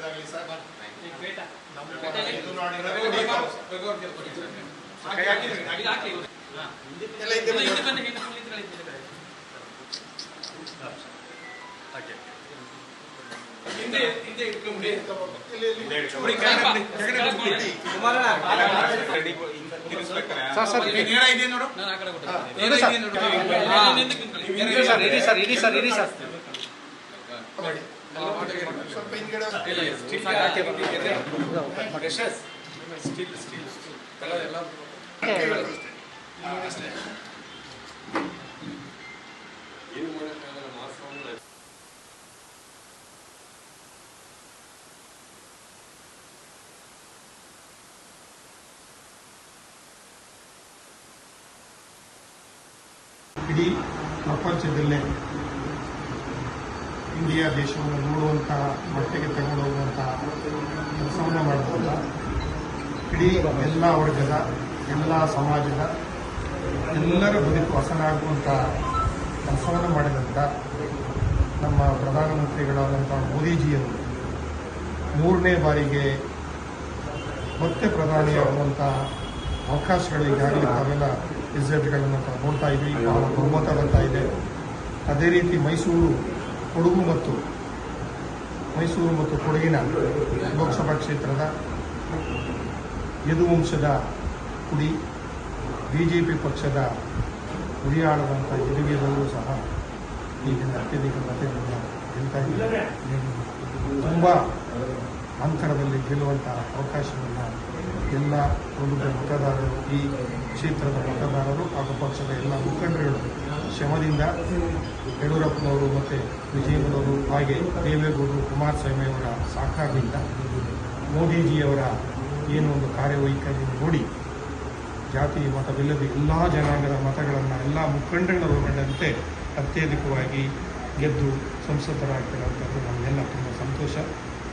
ಒಳ್ಳೇದಾಗಲಿ ಸರ್ ಹಿಂದೆ. ಹಿಂದೆ ಹಿಂದೆ ಇಟ್ಕೊಂಡ್ಬಿಡಿ. ಸರ್ ಸರ್ ನೋಡು? ನೇರ ಇದೆ ನೋಡು. ಇಡಿ ಸರ್. ಇಡಿ ಸರ್ ಇಡಿ ಸರ್ ಇಡಿ ಸರ್ ಮಾಡಿ. ಸ್ವಲ್ಪ ಹಿಂದ್ಗಡೆ ಇಡೀ ಪ್ರಪಂಚದಲ್ಲೇ ಇಂಡಿಯಾ ದೇಶವನ್ನು ನೋಡುವಂತಹ ಮಟ್ಟಿಗೆ ತಗೊಂಡು ಹೋಗುವಂತಹ ಕೆಲಸವನ್ನು ಮಾಡಬಹುದ ಇಡೀ ಎಲ್ಲ ವರ್ಗದ, ಎಲ್ಲ ಸಮಾಜದ ಎಲ್ಲರ ಬದುಕು ಹಸನಾಗುವಂತಹ ಕೆಲಸವನ್ನು ಮಾಡಿದಂಥ ನಮ್ಮ ಪ್ರಧಾನಮಂತ್ರಿಗಳಾದಂಥ ಮೋದಿಜಿಯವರು ಮೂರನೇ ಬಾರಿಗೆ ಮತ್ತೆ ಪ್ರಧಾನಿಯಾಗುವಂತಹ ಅವಕಾಶಗಳು ಈಗಾಗಲೇ ತಾವೆಲ್ಲ ರಿಸಲ್ಟ್ಗಳನ್ನು ನೋಡ್ತಾ ಇದ್ವಿ ಬಹುಮತ ಬರ್ತಾ ಇದೆ. ಅದೇ ರೀತಿ ಮೈಸೂರು ಕೊಡಗು ಮತ್ತು ಮೈಸೂರು ಮತ್ತು ಕೊಡಗಿನ ಲೋಕಸಭಾ ಕ್ಷೇತ್ರದ ಯದುವಂಶದ ಕುಡಿ ಬಿಜೆಪಿ ಪಕ್ಷದ ಉರಿಯಾಳದಂಥ ಯದುವೀರವರು ಸಹ ಈಗಿನ ಅತ್ಯಧಿಕ ಇದ್ದಾರೆ. ತುಂಬ ಅಂತರದಲ್ಲಿ ಗೆಲ್ಲುವಂತಹ ಅವಕಾಶವನ್ನು ಎಲ್ಲ ಪ್ರಮುಖ ಮತದಾರರು ಈ ಕ್ಷೇತ್ರದ ಮತದಾರರು ಹಾಗೂ ಪಕ್ಷದ ಎಲ್ಲ ಮುಖಂಡರುಗಳು ಶ್ರಮದಿಂದ ಯಡಿಯೂರಪ್ಪನವರು ಮತ್ತು ವಿಜಯನವರು ಹಾಗೆ ದೇವೇಗೌಡರು ಕುಮಾರಸ್ವಾಮಿ ಅವರ ಸಹಕಾರದಿಂದ ಮೋದಿಜಿಯವರ ಏನು ಒಂದು ಕಾರ್ಯವೈಖರಿ ನೋಡಿ ಜಾತಿ ಮತವಿಲ್ಲದೆ ಎಲ್ಲ ಜನಾಂಗದ ಮತಗಳನ್ನು ಎಲ್ಲ ಮುಖಂಡರನ್ನು ಒಳಗೊಂಡಂತೆ ಅತ್ಯಧಿಕವಾಗಿ ಗೆದ್ದು ಸಂಸದರಾಗ್ತಿರೋಂಥದ್ದು ನಮಗೆಲ್ಲ ತುಂಬ ಸಂತೋಷ.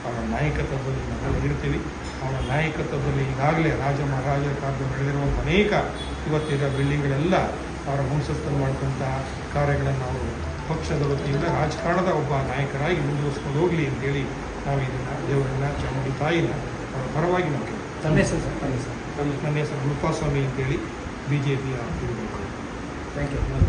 ಅವರ ನಾಯಕತ್ವದಲ್ಲಿ ನಾವು ಇರ್ತೀವಿ. ಅವರ ನಾಯಕತ್ವದಲ್ಲಿ ಈಗಾಗಲೇ ರಾಜ ಮಹಾರಾಜರ ಕಾಲದಲ್ಲಿ ನಡೆದಿರುವಂಥ ಅನೇಕ ಇವತ್ತಿನ ಬಿಲ್ಡಿಂಗ್ಗಳೆಲ್ಲ ಅವರ ವಂಶಸ್ಥರು ಮಾಡ್ಕೊಂಥ ಕಾರ್ಯಗಳನ್ನು ನಾವು ಪಕ್ಷದ ವತಿಯಿಂದ ರಾಜಕಾರಣದ ಒಬ್ಬ ನಾಯಕರಾಗಿ ಮುಂದುವರಿಸ್ಕೊಂಡು ಹೋಗಲಿ ಅಂತೇಳಿ ನಾವು ಇದನ್ನು ದೇವರನ್ನ ಚಾಮುಂಡಿ ತಾಯಿನ ಅವರ ಪರವಾಗಿ ನಾವು ತನ್ನ ಹೆಸರು ಸರ್ ತನ್ನ ಹೆಸರು. ನನ್ನ ಹೆಸರು ರೂಪಾಸ್ವಾಮಿ ಅಂತೇಳಿ ಬಿ ಜೆ ಪಿಯ ಥ್ಯಾಂಕ್ ಯು